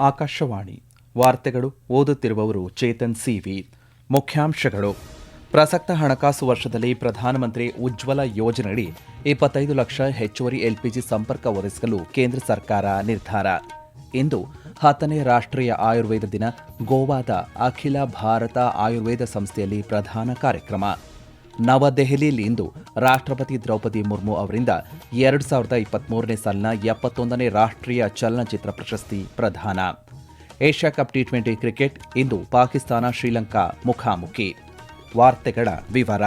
ಆಕಾಶವಾಣಿ. ವಾರ್ತೆಗಳು ಓದುತ್ತಿರುವವರು ಚೇತನ್ ಸಿವಿ. ಮುಖ್ಯಾಂಶಗಳು. ಪ್ರಸಕ್ತ ಹಣಕಾಸು ವರ್ಷದಲ್ಲಿ ಪ್ರಧಾನಮಂತ್ರಿ ಉಜ್ವಲ ಯೋಜನೆಯಡಿ ಇಪ್ಪತ್ತೈದು ಲಕ್ಷ ಹೆಚ್ಚುವರಿ ಎಲ್ಪಿಜಿ ಸಂಪರ್ಕ ಒದಗಿಸಲು ಕೇಂದ್ರ ಸರ್ಕಾರ ನಿರ್ಧಾರ. ಇಂದು ಹತ್ತನೇ ರಾಷ್ಟ್ರೀಯ ಆಯುರ್ವೇದ ದಿನ, ಗೋವಾದ ಅಖಿಲ ಭಾರತ ಆಯುರ್ವೇದ ಸಂಸ್ಥೆಯಲ್ಲಿ ಪ್ರಧಾನ ಕಾರ್ಯಕ್ರಮ. ನವದೆಹಲಿಯಲ್ಲಿ ಇಂದು ರಾಷ್ಟ್ರಪತಿ ದ್ರೌಪದಿ ಮುರ್ಮು ಅವರಿಂದ ಎರಡು ಸಾವಿರದ ಇಪ್ಪತ್ಮೂರನೇ ಸಾಲಿನ ಎಪ್ಪತ್ತೊಂದನೇ ರಾಷ್ಟ್ರೀಯ ಚಲನಚಿತ್ರ ಪ್ರಶಸ್ತಿ ಪ್ರದಾನ. Asia cup T twenty cricket ಇಂದು ಪಾಕಿಸ್ತಾನ ಶ್ರೀಲಂಕಾ ಮುಖಾಮುಖಿ. ವಾರ್ತೆಗಳ ವಿವರ.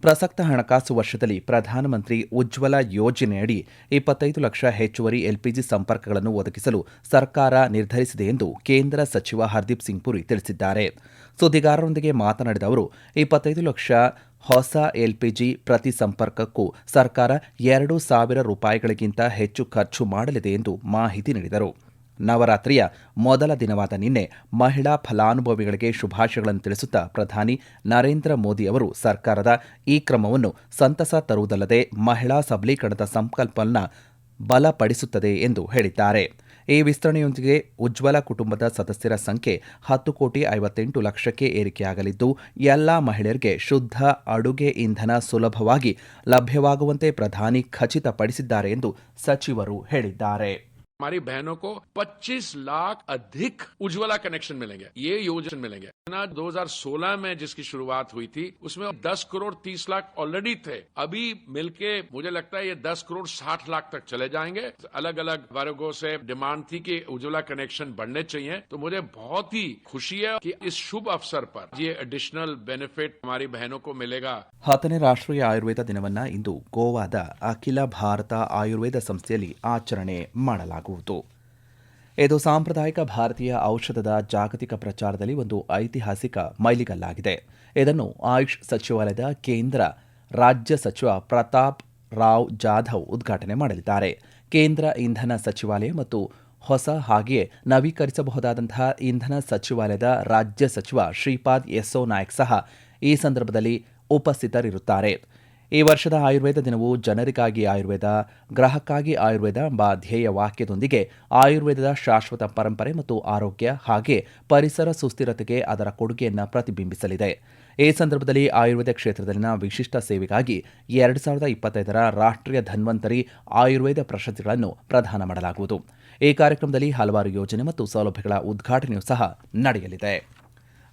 ಪ್ರಸಕ್ತ ಹಣಕಾಸು ವರ್ಷದಲ್ಲಿ ಪ್ರಧಾನಮಂತ್ರಿ ಉಜ್ವಲ ಯೋಜನೆಯಡಿ ಇಪ್ಪತ್ತೈದು ಲಕ್ಷ ಹೆಚ್ಚುವರಿ ಎಲ್ಪಿಜಿ ಸಂಪರ್ಕಗಳನ್ನು ಒದಗಿಸಲು ಸರ್ಕಾರ ನಿರ್ಧರಿಸಿದೆ ಎಂದು ಕೇಂದ್ರ ಸಚಿವ ಹರ್ದೀಪ್ ಸಿಂಗ್ ಪುರಿ ತಿಳಿಸಿದ್ದಾರೆ. ಸುದ್ದಿಗಾರರೊಂದಿಗೆ ಮಾತನಾಡಿದ ಅವರು, ಇಪ್ಪತ್ತೈದು ಲಕ್ಷ ಹೊಸ ಎಲ್ಪಿಜಿ ಪ್ರತಿ ಸಂಪರ್ಕಕ್ಕೂ ಸರ್ಕಾರ ಎರಡು ಸಾವಿರ ರೂಪಾಯಿಗಳಿಗಿಂತ ಹೆಚ್ಚು ಖರ್ಚು ಮಾಡಲಿದೆ ಎಂದು ಮಾಹಿತಿ ನೀಡಿದರು. ನವರಾತ್ರಿಯ ಮೊದಲ ದಿನವಾದ ನಿನ್ನೆ ಮಹಿಳಾ ಫಲಾನುಭವಿಗಳಿಗೆ ಶುಭಾಶಯಗಳನ್ನು ತಿಳಿಸುತ್ತಾ ಪ್ರಧಾನಿ ನರೇಂದ್ರ ಮೋದಿ ಅವರು ಸರ್ಕಾರದ ಈ ಕ್ರಮವನ್ನು ಸಂತಸ ತರುವುದಲ್ಲದೆ ಮಹಿಳಾ ಸಬಲೀಕರಣದ ಸಂಕಲ್ಪವನ್ನು ಬಲಪಡಿಸುತ್ತದೆ ಎಂದು ಹೇಳಿದ್ದಾರೆ. ಈ ವಿಸ್ತರಣೆಯೊಂದಿಗೆ ಉಜ್ವಲ ಕುಟುಂಬದ ಸದಸ್ಯರ ಸಂಖ್ಯೆ ಹತ್ತು ಕೋಟಿ ಐವತ್ತೆಂಟು ಲಕ್ಷಕ್ಕೆ ಏರಿಕೆಯಾಗಲಿದ್ದು, ಎಲ್ಲ ಮಹಿಳೆಯರಿಗೆ ಶುದ್ಧ ಅಡುಗೆ ಇಂಧನ ಸುಲಭವಾಗಿ ಲಭ್ಯವಾಗುವಂತೆ ಪ್ರಧಾನಿ ಖಚಿತಪಡಿಸಿದ್ದಾರೆ ಎಂದು ಸಚಿವರು ಹೇಳಿದ್ದಾರೆ. हमारी बहनों को 25 लाख अधिक उज्ज्वला कनेक्शन मिलेंगे ये योजना मिलेंगे योजना 2016 में जिसकी शुरुआत हुई थी उसमें 10 करोड़ 30 लाख ऑलरेडी थे अभी मिलके मुझे लगता है ये 10 करोड़ 60 लाख तक चले जाएंगे अलग अलग वर्गों से डिमांड थी कि उज्ज्वला कनेक्शन बढ़ने चाहिए तो मुझे बहुत ही खुशी है कि इस शुभ अवसर पर ये एडिशनल बेनिफिट हमारी बहनों को मिलेगा ಹತ್ತನೇ ರಾಷ್ಟ್ರೀಯ ಆಯುರ್ವೇದ ದಿನವನ್ನು ಇಂದು ಗೋವಾದ ಅಖಿಲ ಭಾರತ ಆಯುರ್ವೇದ ಸಂಸ್ಥೆಯಲ್ಲಿ ಆಚರಣೆ ಮಾಡಲಾಗುವುದು ಇದು ಸಾಂಪ್ರದಾಯಿಕ ಭಾರತೀಯ ಔಷಧದ ಜಾಗತಿಕ ಪ್ರಚಾರದಲ್ಲಿ ಒಂದು ಐತಿಹಾಸಿಕ ಮೈಲಿಗಲ್ಲಾಗಿದೆ. ಇದನ್ನು ಆಯುಷ್ ಸಚಿವಾಲಯದ ಕೇಂದ್ರ ರಾಜ್ಯ ಸಚಿವ ಪ್ರತಾಪ್ ರಾವ್ ಜಾಧವ್ ಉದ್ಘಾಟನೆ ಮಾಡಲಿದ್ದಾರೆ. ಕೇಂದ್ರ ಇಂಧನ ಸಚಿವಾಲಯ ಮತ್ತು ಹೊಸ ಹಾಗೆಯೇ ನವೀಕರಿಸಬಹುದಾದಂತಹ ಇಂಧನ ಸಚಿವಾಲಯದ ರಾಜ್ಯ ಸಚಿವ ಶ್ರೀಪಾದ್ ಯೆಸ್ಸೋ ನಾಯಕ್ ಸಹ ಈ ಸಂದರ್ಭದಲ್ಲಿ ಉಪಸ್ಥಿತರಿರುತ್ತಾರೆ. ಈ ವರ್ಷದ ಆಯುರ್ವೇದ ದಿನವು ಜನರಿಗಾಗಿ ಆಯುರ್ವೇದ, ಗ್ರಾಹಕ್ಕಾಗಿ ಆಯುರ್ವೇದ ಎಂಬ ಧ್ಯೇಯ ವಾಕ್ಯದೊಂದಿಗೆ ಆಯುರ್ವೇದದ ಶಾಶ್ವತ ಪರಂಪರೆ ಮತ್ತು ಆರೋಗ್ಯ ಹಾಗೆ ಪರಿಸರ ಸುಸ್ಥಿರತೆಗೆ ಅದರ ಕೊಡುಗೆಯನ್ನು ಪ್ರತಿಬಿಂಬಿಸಲಿದೆ. ಈ ಸಂದರ್ಭದಲ್ಲಿ ಆಯುರ್ವೇದ ಕ್ಷೇತ್ರದಲ್ಲಿನ ವಿಶಿಷ್ಟ ಸೇವೆಗಾಗಿ ಎರಡು ಸಾವಿರದ ಇಪ್ಪತ್ತೈದರ ರಾಷ್ಟ್ರೀಯ ಧನ್ವಂತರಿ ಆಯುರ್ವೇದ ಪ್ರಶಸ್ತಿಗಳನ್ನು ಪ್ರದಾನ ಮಾಡಲಾಗುವುದು. ಈ ಕಾರ್ಯಕ್ರಮದಲ್ಲಿ ಹಲವಾರು ಯೋಜನೆ ಮತ್ತು ಸೌಲಭ್ಯಗಳ ಉದ್ಘಾಟನೆಯೂ ಸಹ ನಡೆಯಲಿದೆ.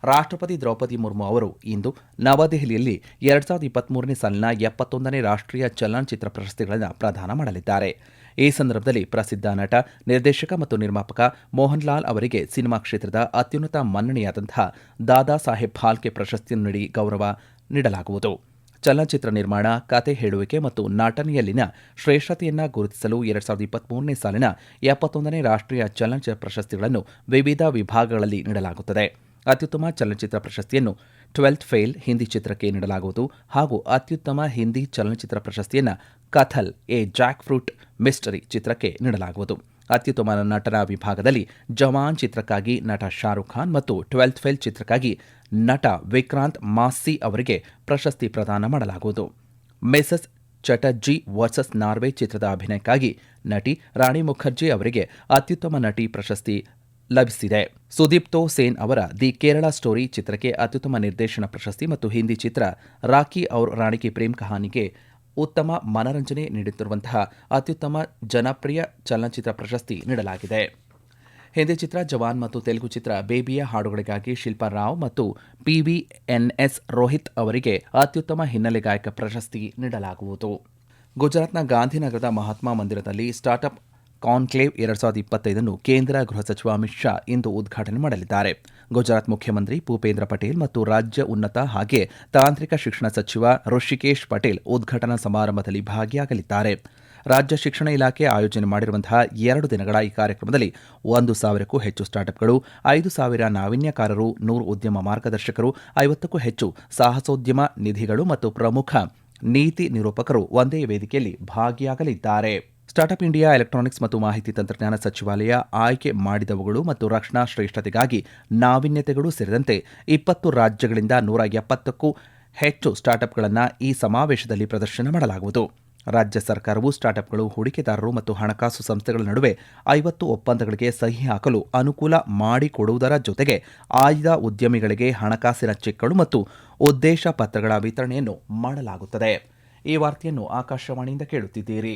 ರಾಷ್ಟ್ರಪತಿ ದ್ರೌಪದಿ ಮುರ್ಮು ಅವರು ಇಂದು ನವದೆಹಲಿಯಲ್ಲಿ ಎರಡು ಸಾವಿರದ ಇಪ್ಪತ್ತ್ಮೂರನೇ ಸಾಲಿನ ಎಪ್ಪತ್ತೊಂದನೇ ರಾಷ್ಟ್ರೀಯ ಚಲನಚಿತ್ರ ಪ್ರಶಸ್ತಿಗಳನ್ನು ಪ್ರದಾನ ಮಾಡಲಿದ್ದಾರೆ. ಈ ಸಂದರ್ಭದಲ್ಲಿ ಪ್ರಸಿದ್ಧ ನಟ, ನಿರ್ದೇಶಕ ಮತ್ತು ನಿರ್ಮಾಪಕ ಮೋಹನ್ ಲಾಲ್ ಅವರಿಗೆ ಸಿನಿಮಾ ಕ್ಷೇತ್ರದ ಅತ್ಯುನ್ನತ ಮನ್ನಣೆಯಾದಂತಹ ದಾದಾ ಸಾಹೇಬ್ ಫಾಲ್ಕೆ ಪ್ರಶಸ್ತಿಯನ್ನು ನೀಡಿ ಗೌರವ ನೀಡಲಾಗುವುದು. ಚಲನಚಿತ್ರ ನಿರ್ಮಾಣ, ಕತೆ ಹೇಳುವಿಕೆ ಮತ್ತು ನಟನೆಯಲ್ಲಿನ ಶ್ರೇಷ್ಠತೆಯನ್ನು ಗುರುತಿಸಲು ಎರಡು ಸಾವಿರದ ಇಪ್ಪತ್ತ್ಮೂರನೇ ಸಾಲಿನ ಎಪ್ಪತ್ತೊಂದನೇ ರಾಷ್ಟ್ರೀಯ ಚಲನಚಿತ್ರ ಪ್ರಶಸ್ತಿಗಳನ್ನು ವಿವಿಧ ವಿಭಾಗಗಳಲ್ಲಿ ನೀಡಲಾಗುತ್ತದೆ. ಅತ್ಯುತ್ತಮ ಚಲನಚಿತ್ರ ಪ್ರಶಸ್ತಿಯನ್ನು ಟ್ವೆಲ್ತ್ ಫೇಲ್ ಹಿಂದಿ ಚಿತ್ರಕ್ಕೆ ನೀಡಲಾಗುವುದು ಹಾಗೂ ಅತ್ಯುತ್ತಮ ಹಿಂದಿ ಚಲನಚಿತ್ರ ಪ್ರಶಸ್ತಿಯನ್ನು Kathal a jackfruit mystery ಚಿತ್ರಕ್ಕೆ ನೀಡಲಾಗುವುದು. ಅತ್ಯುತ್ತಮ ನಟನ ವಿಭಾಗದಲ್ಲಿ ಜವಾನ್ ಚಿತ್ರಕ್ಕಾಗಿ ನಟ ಶಾರುಖ್ ಖಾನ್ ಮತ್ತು ಟ್ವೆಲ್ತ್ ಫೇಲ್ ಚಿತ್ರಕ್ಕಾಗಿ ನಟ ವಿಕ್ರಾಂತ್ ಮಾಸ್ಸಿ ಅವರಿಗೆ ಪ್ರಶಸ್ತಿ ಪ್ರದಾನ ಮಾಡಲಾಗುವುದು. ಮೆಸಸ್ ಚಟರ್ಜಿ ವರ್ಸಸ್ ನಾರ್ವೆ ಚಿತ್ರದ ಅಭಿನಯಕ್ಕಾಗಿ ನಟಿ ರಾಣಿ ಮುಖರ್ಜಿ ಅವರಿಗೆ ಅತ್ಯುತ್ತಮ ನಟಿ ಪ್ರಶಸ್ತಿ ಲಭಿಸಿದೆ. ಸುದೀಪ್ತೋ ಸೇನ್ ಅವರ ದಿ ಕೇರಳ ಸ್ಟೋರಿ ಚಿತ್ರಕ್ಕೆ ಅತ್ಯುತ್ತಮ ನಿರ್ದೇಶನ ಪ್ರಶಸ್ತಿ ಮತ್ತು ಹಿಂದಿ ಚಿತ್ರ ರಾಕಿ ಔರ್ ರಾಣಿಕಿ ಪ್ರೇಮ್ ಕಹಾನಿಗೆ ಉತ್ತಮ ಮನರಂಜನೆ ನೀಡುತ್ತಿರುವಂತಹ ಅತ್ಯುತ್ತಮ ಜನಪ್ರಿಯ ಚಲನಚಿತ್ರ ಪ್ರಶಸ್ತಿ ನೀಡಲಾಗಿದೆ. ಹಿಂದಿ ಚಿತ್ರ ಜವಾನ್ ಮತ್ತು ತೆಲುಗು ಚಿತ್ರ ಬೇಬಿಯ ಹಾಡುಗಳಿಗಾಗಿ ಶಿಲ್ಪಾ ರಾವ್ ಮತ್ತು ಪಿವಿಎನ್ಎಸ್ ರೋಹಿತ್ ಅವರಿಗೆ ಅತ್ಯುತ್ತಮ ಹಿನ್ನೆಲೆ ಗಾಯಕ ಪ್ರಶಸ್ತಿ ನೀಡಲಾಗುವುದು. ಗುಜರಾತ್ನ ಗಾಂಧಿನಗರದ ಮಹಾತ್ಮ ಮಂದಿರದಲ್ಲಿ ಸ್ಟಾರ್ಟ್ಅಪ್ ಕಾನ್ಕ್ಲೇವ್ ಎರಡು ಸಾವಿರದ ಇಪ್ಪತ್ತೈದನ್ನು ಕೇಂದ್ರ ಗೃಹ ಸಚಿವ ಅಮಿತ್ ಶಾ ಇಂದು ಉದ್ಘಾಟನೆ ಮಾಡಲಿದ್ದಾರೆ. ಗುಜರಾತ್ ಮುಖ್ಯಮಂತ್ರಿ ಭೂಪೇಂದ್ರ ಪಟೇಲ್ ಮತ್ತು ರಾಜ್ಯ ಉನ್ನತ ಹಾಗೆ ತಾಂತ್ರಿಕ ಶಿಕ್ಷಣ ಸಚಿವ ಋಷಿಕೇಶ್ ಪಟೇಲ್ ಉದ್ಘಾಟನಾ ಸಮಾರಂಭದಲ್ಲಿ ಭಾಗಿಯಾಗಲಿದ್ದಾರೆ. ರಾಜ್ಯ ಶಿಕ್ಷಣ ಇಲಾಖೆ ಆಯೋಜನೆ ಮಾಡಿರುವಂತಹ ಎರಡು ದಿನಗಳ ಈ ಕಾರ್ಯಕ್ರಮದಲ್ಲಿ ಒಂದು ಸಾವಿರಕ್ಕೂ ಹೆಚ್ಚು ಸ್ಟಾರ್ಟ್ಅಪ್ಗಳು, ಐದು ಸಾವಿರ ನಾವೀನ್ಯಕಾರರು, ನೂರು ಉದ್ಯಮ ಮಾರ್ಗದರ್ಶಕರು, ಐವತ್ತಕ್ಕೂ ಹೆಚ್ಚು ಸಾಹಸೋದ್ಯಮ ನಿಧಿಗಳು ಮತ್ತು ಪ್ರಮುಖ ನೀತಿ ನಿರೂಪಕರು ಒಂದೇ ವೇದಿಕೆಯಲ್ಲಿ ಭಾಗಿಯಾಗಲಿದ್ದಾರೆ. ಸ್ಟಾರ್ಟ್ಅಪ್ ಇಂಡಿಯಾ ಎಲೆಕ್ಟ್ರಾನಿಕ್ಸ್ ಮತ್ತು ಮಾಹಿತಿ ತಂತ್ರಜ್ಞಾನ ಸಚಿವಾಲಯ ಆಯ್ಕೆ ಮಾಡಿದವುಗಳು ಮತ್ತು ರಕ್ಷಣಾ ಶ್ರೇಷ್ಠತೆಗಾಗಿ ನಾವೀನ್ಯತೆಗಳು ಸೇರಿದಂತೆ ಇಪ್ಪತ್ತು ರಾಜ್ಯಗಳಿಂದ ನೂರ ಎಪ್ಪತ್ತಕ್ಕೂ ಹೆಚ್ಚು ಸ್ಟಾರ್ಟ್ಅಪ್ಗಳನ್ನು ಈ ಸಮಾವೇಶದಲ್ಲಿ ಪ್ರದರ್ಶನ ಮಾಡಲಾಗುವುದು. ರಾಜ್ಯ ಸರ್ಕಾರವು ಸ್ಟಾರ್ಟ್ಅಪ್ಗಳು ಹೂಡಿಕೆದಾರರು ಮತ್ತು ಹಣಕಾಸು ಸಂಸ್ಥೆಗಳ ನಡುವೆ ಐವತ್ತು ಒಪ್ಪಂದಗಳಿಗೆ ಸಹಿ ಹಾಕಲು ಅನುಕೂಲ ಮಾಡಿಕೊಡುವುದರ ಜೊತೆಗೆ ಆಯ್ದ ಉದ್ಯಮಿಗಳಿಗೆ ಹಣಕಾಸಿನ ಚೆಕ್ಗಳು ಮತ್ತು ಉದ್ದೇಶ ಪತ್ರಗಳ ವಿತರಣೆಯನ್ನು ಮಾಡಲಾಗುತ್ತದೆ. ಈ ವಾರ್ತೆಯನ್ನು ಆಕಾಶವಾಣಿಯಿಂದ ಕೇಳುತ್ತಿದ್ದೀರಿ.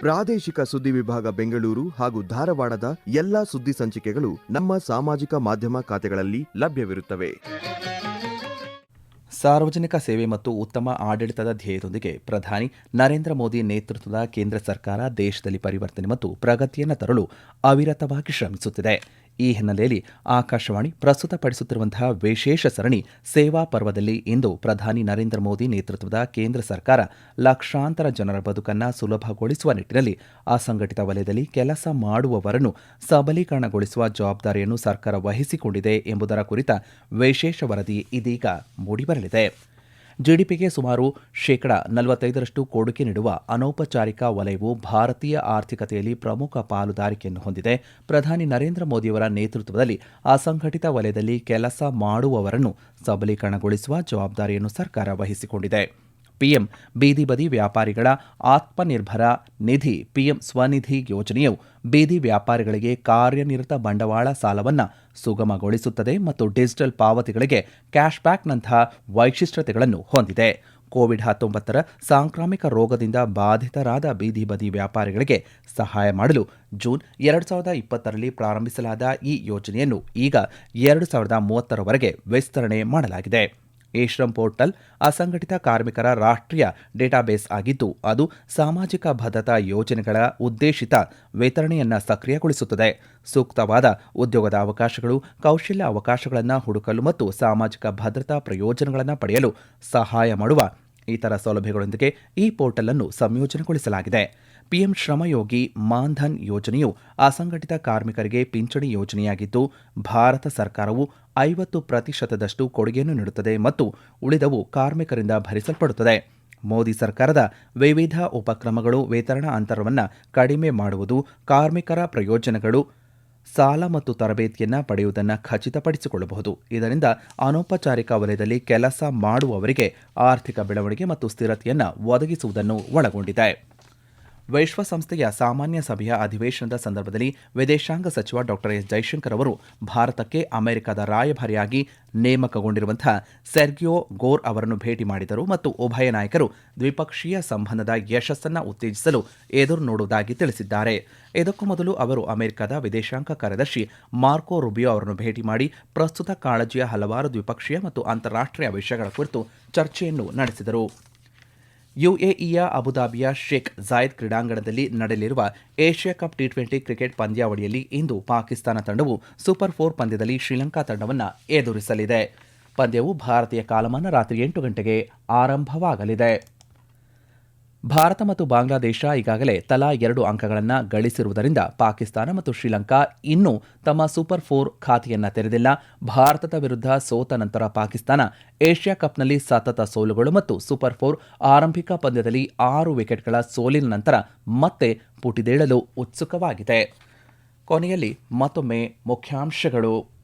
ಪ್ರಾದೇಶಿಕ ಸುದ್ದಿ ವಿಭಾಗ ಬೆಂಗಳೂರು ಹಾಗೂ ಧಾರವಾಡದ ಎಲ್ಲಾ ಸುದ್ದಿ ಸಂಚಿಕೆಗಳು ನಮ್ಮ ಸಾಮಾಜಿಕ ಮಾಧ್ಯಮ ಖಾತೆಗಳಲ್ಲಿ ಲಭ್ಯವಿರುತ್ತವೆ. ಸಾರ್ವಜನಿಕ ಸೇವೆ ಮತ್ತು ಉತ್ತಮ ಆಡಳಿತದ ಧ್ಯೇಯದೊಂದಿಗೆ ಪ್ರಧಾನಿ ನರೇಂದ್ರ ಮೋದಿ ನೇತೃತ್ವದ ಕೇಂದ್ರ ಸರ್ಕಾರ ದೇಶದಲ್ಲಿ ಪರಿವರ್ತನೆ ಮತ್ತು ಪ್ರಗತಿಯನ್ನು ತರಲು ಅವಿರತವಾಗಿ ಶ್ರಮಿಸುತ್ತಿದೆ. ಈ ಹಿನ್ನೆಲೆಯಲ್ಲಿ ಆಕಾಶವಾಣಿ ಪ್ರಸ್ತುತಪಡಿಸುತ್ತಿರುವಂತಹ ವಿಶೇಷ ಸರಣಿ ಸೇವಾ ಪರ್ವದಲ್ಲಿ ಇಂದು ಪ್ರಧಾನಿ ನರೇಂದ್ರ ಮೋದಿ ನೇತೃತ್ವದ ಕೇಂದ್ರ ಸರ್ಕಾರ ಲಕ್ಷಾಂತರ ಜನರ ಬದುಕನ್ನು ಸುಲಭಗೊಳಿಸುವ ನಿಟ್ಟಿನಲ್ಲಿ ಅಸಂಘಟಿತ ವಲಯದಲ್ಲಿ ಕೆಲಸ ಮಾಡುವವರನ್ನು ಸಬಲೀಕರಣಗೊಳಿಸುವ ಜವಾಬ್ದಾರಿಯನ್ನು ಸರ್ಕಾರ ವಹಿಸಿಕೊಂಡಿದೆ ಎಂಬುದರ ಕುರಿತ ವಿಶೇಷ ವರದಿ ಇದೀಗ ಮೂಡಿಬರಲಿದೆ. ಜಿಡಿಪಿಗೆ ಸುಮಾರು ಶೇಕಡಾ ನಲವತ್ತೈದರಷ್ಟು ಕೊಡುಗೆ ನೀಡುವ ಅನೌಪಚಾರಿಕ ವಲಯವು ಭಾರತೀಯ ಆರ್ಥಿಕತೆಯಲ್ಲಿ ಪ್ರಮುಖ ಪಾಲುದಾರಿಕೆಯನ್ನು ಹೊಂದಿದೆ. ಪ್ರಧಾನಿ ನರೇಂದ್ರ ಮೋದಿಯವರ ನೇತೃತ್ವದಲ್ಲಿ ಅಸಂಘಟಿತ ವಲಯದಲ್ಲಿ ಕೆಲಸ ಮಾಡುವವರನ್ನು ಸಬಲೀಕರಣಗೊಳಿಸುವ ಜವಾಬ್ದಾರಿಯನ್ನು ಸರ್ಕಾರ ವಹಿಸಿಕೊಂಡಿದೆ. ಪಿಎಂ ಬೀದಿ ಬದಿ ವ್ಯಾಪಾರಿಗಳ ಆತ್ಮನಿರ್ಭರ ನಿಧಿ ಪಿಎಂ ಸ್ವನಿಧಿ ಯೋಜನೆಯು ಬೀದಿ ವ್ಯಾಪಾರಿಗಳಿಗೆ ಕಾರ್ಯನಿರತ ಬಂಡವಾಳ ಸಾಲವನ್ನು ಸುಗಮಗೊಳಿಸುತ್ತದೆ ಮತ್ತು ಡಿಜಿಟಲ್ ಪಾವತಿಗಳಿಗೆ ಕ್ಯಾಶ್ಬ್ಯಾಕ್ನಂತಹ ವೈಶಿಷ್ಟ್ಯತೆಗಳನ್ನು ಹೊಂದಿದೆ. ಕೋವಿಡ್ ಹತ್ತೊಂಬತ್ತರ ಸಾಂಕ್ರಾಮಿಕ ರೋಗದಿಂದ ಬಾಧಿತರಾದ ಬೀದಿ ಬದಿ ವ್ಯಾಪಾರಿಗಳಿಗೆ ಸಹಾಯ ಮಾಡಲು ಜೂನ್ ಎರಡು ಸಾವಿರದ ಇಪ್ಪತ್ತರಲ್ಲಿ ಪ್ರಾರಂಭಿಸಲಾದ ಈ ಯೋಜನೆಯನ್ನು ಈಗ ಎರಡು ಸಾವಿರದ ಮೂವತ್ತರವರೆಗೆ ವಿಸ್ತರಣೆ ಮಾಡಲಾಗಿದೆ. ಶ್ರಮ್ ಪೋರ್ಟಲ್ ಅಸಂಘಟಿತ ಕಾರ್ಮಿಕರ ರಾಷ್ಟ್ರೀಯ ಡೇಟಾಬೇಸ್ ಆಗಿದ್ದು, ಅದು ಸಾಮಾಜಿಕ ಭದ್ರತಾ ಯೋಜನೆಗಳ ಉದ್ದೇಶಿತ ವಿತರಣೆಯನ್ನು ಸಕ್ರಿಯಗೊಳಿಸುತ್ತದೆ. ಸೂಕ್ತವಾದ ಉದ್ಯೋಗದ ಅವಕಾಶಗಳು, ಕೌಶಲ್ಯ ಅವಕಾಶಗಳನ್ನು ಹುಡುಕಲು ಮತ್ತು ಸಾಮಾಜಿಕ ಭದ್ರತಾ ಪ್ರಯೋಜನಗಳನ್ನು ಪಡೆಯಲು ಸಹಾಯ ಮಾಡುವ ಇತರ ಸೌಲಭ್ಯಗಳೊಂದಿಗೆ ಈ ಪೋರ್ಟಲ್ ಅನ್ನು ಸಂಯೋಜನೆಗೊಳಿಸಲಾಗಿದೆ. ಪಿಎಂ ಶ್ರಮಯೋಗಿ ಮಾನ್ಧನ್ ಯೋಜನೆಯು ಅಸಂಘಟಿತ ಕಾರ್ಮಿಕರಿಗೆ ಪಿಂಚಣಿ ಯೋಜನೆಯಾಗಿದ್ದು, ಭಾರತ ಸರ್ಕಾರವು ಐವತ್ತು ಪ್ರತಿಶತದಷ್ಟು ಕೊಡುಗೆಯನ್ನು ನೀಡುತ್ತದೆ ಮತ್ತು ಉಳಿದವು ಕಾರ್ಮಿಕರಿಂದ ಭರಿಸಲ್ಪಡುತ್ತದೆ. ಮೋದಿ ಸರ್ಕಾರದ ವಿವಿಧ ಉಪಕ್ರಮಗಳು ವೇತನ ಅಂತರವನ್ನು ಕಡಿಮೆ ಮಾಡುವುದು ಕಾರ್ಮಿಕರ ಪ್ರಯೋಜನಗಳು. ಸಾಲ ಮತ್ತು ತರಬೇತಿಯನ್ನು ಪಡೆಯುವುದನ್ನು ಖಚಿತಪಡಿಸಿಕೊಳ್ಳಬಹುದು. ಇದರಿಂದ ಅನೌಪಚಾರಿಕ ವಲಯದಲ್ಲಿ ಕೆಲಸ ಮಾಡುವವರಿಗೆ ಆರ್ಥಿಕ ಬೆಳವಣಿಗೆ ಮತ್ತು ಸ್ಥಿರತೆಯನ್ನು ಒದಗಿಸುವುದನ್ನು ಒಳಗೊಂಡಿದೆ. ವಿಶ್ವಸಂಸ್ಥೆಯ ಸಾಮಾನ್ಯ ಸಭೆಯ ಅಧಿವೇಶನದ ಸಂದರ್ಭದಲ್ಲಿ ವಿದೇಶಾಂಗ ಸಚಿವ ಡಾಕ್ಟರ್ ಎಸ್ ಜೈಶಂಕರ್ ಅವರು ಭಾರತಕ್ಕೆ ಅಮೆರಿಕದ ರಾಯಭಾರಿಯಾಗಿ ನೇಮಕಗೊಂಡಿರುವಂತಹ ಸೆರ್ಗಿಯೋ ಗೋರ್ ಅವರನ್ನು ಭೇಟಿ ಮಾಡಿದರು ಮತ್ತು ಉಭಯ ನಾಯಕರು ದ್ವಿಪಕ್ಷೀಯ ಸಂಬಂಧದ ಯಶಸ್ಸನ್ನು ಉತ್ತೇಜಿಸಲು ಎದುರು ನೋಡುವುದಾಗಿ ತಿಳಿಸಿದ್ದಾರೆ. ಇದಕ್ಕೂ ಮೊದಲು ಅವರು ಅಮೆರಿಕದ ವಿದೇಶಾಂಗ ಕಾರ್ಯದರ್ಶಿ ಮಾರ್ಕೋ ರುಬಿಯೋ ಅವರನ್ನು ಭೇಟಿ ಮಾಡಿ ಪ್ರಸ್ತುತ ಕಾಳಜಿಯ ಹಲವಾರು ದ್ವಿಪಕ್ಷೀಯ ಮತ್ತು ಅಂತಾರಾಷ್ಟ್ರೀಯ ವಿಷಯಗಳ ಕುರಿತು ಚರ್ಚೆಯನ್ನು ನಡೆಸಿದರು. ಯುಎಇಯ ಅಬುದಾಬಿಯ ಶೇಖ್ ಜಾಯದ್ ಕ್ರೀಡಾಂಗಣದಲ್ಲಿ ನಡೆಯಲಿರುವ Asia cup T twenty cricket ಪಂದ್ಯಾವಳಿಯಲ್ಲಿ ಇಂದು ಪಾಕಿಸ್ತಾನ ತಂಡವು ಸೂಪರ್ ಫೋರ್ ಪಂದ್ಯದಲ್ಲಿ ಶ್ರೀಲಂಕಾ ತಂಡವನ್ನು ಎದುರಿಸಲಿದೆ. ಪಂದ್ಯವು ಭಾರತೀಯ ಕಾಲಮಾನ ರಾತ್ರಿ ಎಂಟು ಗಂಟೆಗೆ ಆರಂಭವಾಗಲಿದೆ. ಭಾರತ ಮತ್ತು ಬಾಂಗ್ಲಾದೇಶ ಈಗಾಗಲೇ ತಲಾ ಎರಡು ಅಂಕಗಳನ್ನು ಗಳಿಸಿರುವುದರಿಂದ ಪಾಕಿಸ್ತಾನ ಮತ್ತು ಶ್ರೀಲಂಕಾ ಇನ್ನೂ ತಮ್ಮ ಸೂಪರ್ ಫೋರ್ ಖಾತೆಯನ್ನು ತೆರೆದಿಲ್ಲ. ಭಾರತದ ವಿರುದ್ಧ ಸೋತ ನಂತರ ಪಾಕಿಸ್ತಾನ ಏಷ್ಯಾ ಕಪ್ನಲ್ಲಿ ಸತತ ಸೋಲುಗಳು ಮತ್ತು ಸೂಪರ್ ಫೋರ್ ಆರಂಭಿಕ ಪಂದ್ಯದಲ್ಲಿ ಆರು ವಿಕೆಟ್ಗಳ ಸೋಲಿನ ನಂತರ ಮತ್ತೆ ಪುಟಿದೇಳಲು ಉತ್ಸುಕವಾಗಿದೆ. ಕೊನೆಯಲ್ಲಿ ಮತ್ತೊಮ್ಮೆ ಮುಖ್ಯಾಂಶಗಳು.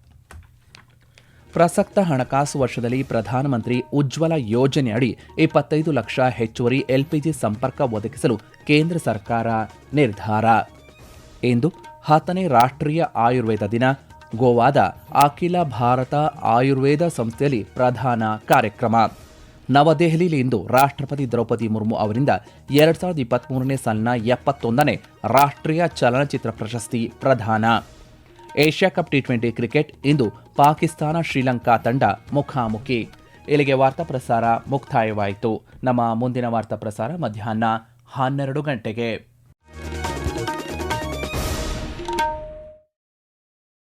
ಪ್ರಸಕ್ತ ಹಣಕಾಸು ವರ್ಷದಲ್ಲಿ ಪ್ರಧಾನಮಂತ್ರಿ ಉಜ್ವಲ ಯೋಜನೆಯಡಿ ಇಪ್ಪತ್ತೈದು ಲಕ್ಷ ಹೆಚ್ಚುವರಿ ಎಲ್ಪಿಜಿ ಸಂಪರ್ಕ ಒದಗಿಸಲು ಕೇಂದ್ರ ಸರ್ಕಾರ ನಿರ್ಧಾರ. ಇಂದು ಹತ್ತನೇ ರಾಷ್ಟ್ರೀಯ ಆಯುರ್ವೇದ ದಿನ. ಗೋವಾದ ಅಖಿಲ ಭಾರತ ಆಯುರ್ವೇದ ಸಂಸ್ಥೆಯಲ್ಲಿ ಪ್ರಧಾನ ಕಾರ್ಯಕ್ರಮ. ನವದೆಹಲಿಯಲ್ಲಿ ಇಂದು ರಾಷ್ಟ್ರಪತಿ ದ್ರೌಪದಿ ಮುರ್ಮು ಅವರಿಂದ ಎರಡ್ ಸಾವಿರದ ಇಪ್ಪತ್ಮೂರನೇ ಸಾಲಿನ ಎಪ್ಪತ್ತೊಂದನೇ ರಾಷ್ಟ್ರೀಯ ಚಲನಚಿತ್ರ ಪ್ರಶಸ್ತಿ ಪ್ರದಾನ. Asia cup T twenty cricket ಇಂದು ಪಾಕಿಸ್ತಾನ ಶ್ರೀಲಂಕಾ ತಂಡ ಮುಖಾಮುಖಿ. ಇಲ್ಲಿಗೆ ವಾರ್ತಾ ಪ್ರಸಾರ ಮುಕ್ತಾಯವಾಯಿತು. ನಮ್ಮ ಮುಂದಿನ ವಾರ್ತಾ ಪ್ರಸಾರ ಮಧ್ಯಾಹ್ನ ಹನ್ನೆರಡು ಗಂಟೆಗೆ.